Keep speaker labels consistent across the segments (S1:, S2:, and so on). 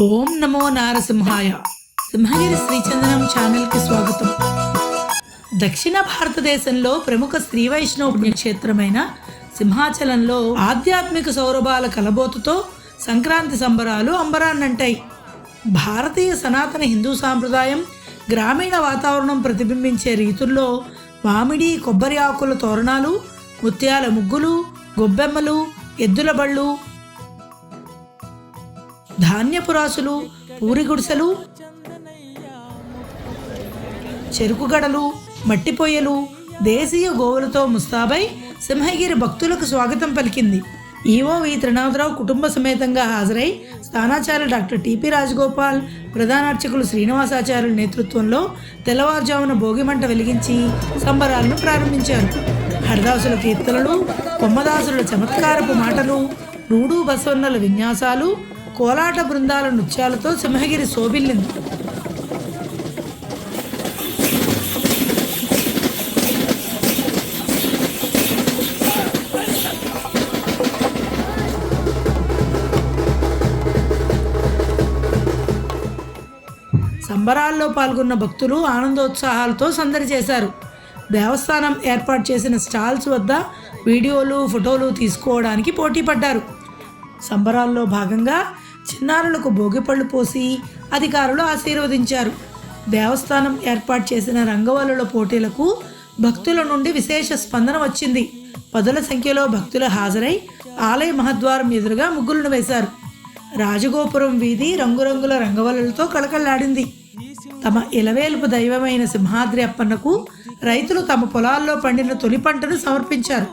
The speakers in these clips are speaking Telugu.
S1: ఓం నమో నారసింహాయ. సింహగిరి శ్రీచందనం ఛానల్కి స్వాగతం. దక్షిణ భారతదేశంలో ప్రముఖ శ్రీ వైష్ణవ పుణ్యక్షేత్రమైన సింహాచలంలో ఆధ్యాత్మిక సౌరభాల కలబోతుతో సంక్రాంతి సంబరాలు అంబరాన్నంటాయి. భారతీయ సనాతన హిందూ సాంప్రదాయం గ్రామీణ వాతావరణం ప్రతిబింబించే రీతుల్లో మామిడి కొబ్బరి ఆకుల తోరణాలు ముత్యాల ముగ్గులు గొబ్బెమ్మలు ఎద్దుల బళ్ళు ధాన్యపురాసులు పూరి గుడిసెలు చెరుకు గడలు మట్టి పొయ్యలు దేశీయ గోవులతో ముస్తాబై సింహగిరి భక్తులకు స్వాగతం పలికింది. ఈవో వి. త్రినాథరావు కుటుంబ సమేతంగా హాజరై స్థానాచార్య డాక్టర్ టిపి రాజగోపాల్ ప్రధానార్చకులు శ్రీనివాసాచార్యుల నేతృత్వంలో తెల్లవారుజామున భోగిమంట వెలిగించి సంబరాలను ప్రారంభించారు. హరిదాసుల కీర్తనలు కొమ్మదాసుల చమత్కారపు మాటలు రూడు బసవన్నల విన్యాసాలు కోలాట బృందాల నృత్యాలతో సింహగిరి శోభిల్లింది. సంబరాల్లో పాల్గొన్న భక్తులు ఆనందోత్సాహాలతో సందడి చేశారు. దేవస్థానం ఏర్పాటు చేసిన స్టాల్స్ వద్ద వీడియోలు ఫోటోలు తీసుకోవడానికి పోటీ పడ్డారు సంబరాల్లో భాగంగా చిన్నారులకు భోగిపళ్ళు పోసి అధికారులు ఆశీర్వదించారు. దేవస్థానం ఏర్పాటు చేసిన రంగవల్లుల పోటీలకు భక్తుల నుండి విశేష స్పందన వచ్చింది. పదుల సంఖ్యలో భక్తులు హాజరై ఆలయ మహద్వారం ఎదురుగా ముగ్గులను వేశారు. రాజగోపురం వీధి రంగురంగుల రంగవల్లులతో కళకళలాడింది. తమ ఇలవేలుపు దైవమైన సింహాద్రి అప్పన్నకు రైతులు తమ పొలాల్లో పండిన తొలి పంటను సమర్పించారు.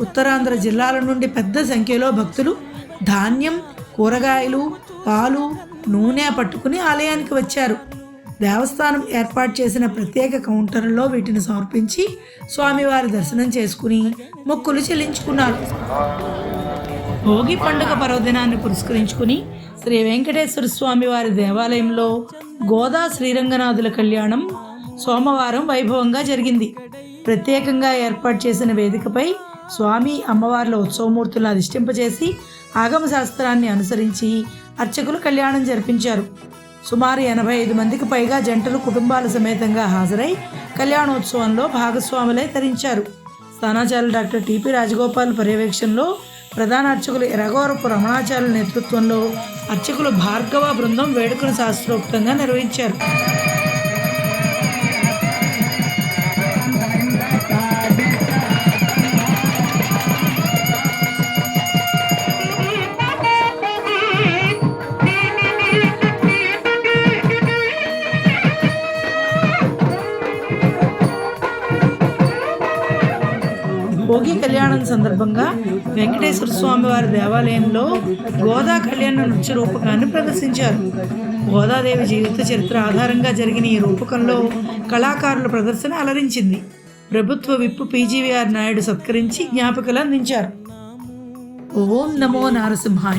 S1: ఉత్తరాంధ్ర జిల్లాల నుండి పెద్ద సంఖ్యలో భక్తులు ధాన్యం కూరగాయలు పాలు నూనె పట్టుకుని ఆలయానికి వచ్చారు. దేవస్థానం ఏర్పాటు చేసిన ప్రత్యేక కౌంటర్లో వీటిని సమర్పించి స్వామివారి దర్శనం చేసుకుని మొక్కులు చెల్లించుకున్నారు. భోగి పండుగ పర్వదినాన్ని పురస్కరించుకుని శ్రీ వెంకటేశ్వర స్వామి వారి దేవాలయంలో గోదా శ్రీరంగనాథుల కళ్యాణం సోమవారం వైభవంగా జరిగింది. ప్రత్యేకంగా ఏర్పాటు చేసిన వేదికపై స్వామి అమ్మవార్ల ఉత్సవమూర్తులను అధిష్టింపజేసి ఆగమ శాస్త్రాన్ని అనుసరించి అర్చకులు కళ్యాణం జరిపించారు. సుమారు ఎనభై ఐదు మందికి పైగా జంటలు కుటుంబాల సమేతంగా హాజరై కళ్యాణోత్సవంలో భాగస్వాములై తరించారు. స్థానాచార్యులు డాక్టర్ టిపి రాజగోపాల్ పర్యవేక్షణలో ప్రధాన అర్చకులు ఎరగోరపు రమణాచార్యుల నేతృత్వంలో అర్చకులు భార్గవ బృందం వేడుకను శాస్త్రోక్తంగా నిర్వహించారు. భోగి కళ్యాణం సందర్భంగా వెంకటేశ్వర స్వామి వారి దేవాలయంలో గోదా కళ్యాణ నృత్య రూపకాన్ని ప్రదర్శించారు. గోదాదేవి జీవిత చరిత్ర ఆధారంగా జరిగిన ఈ రూపకంలో కళాకారుల ప్రదర్శన అలరించింది. ప్రభుత్వ విప్పు పీజీవీఆర్ నాయుడు సత్కరించి జ్ఞాపకలు అందించారు. ఓం నమో నారసింహాయ.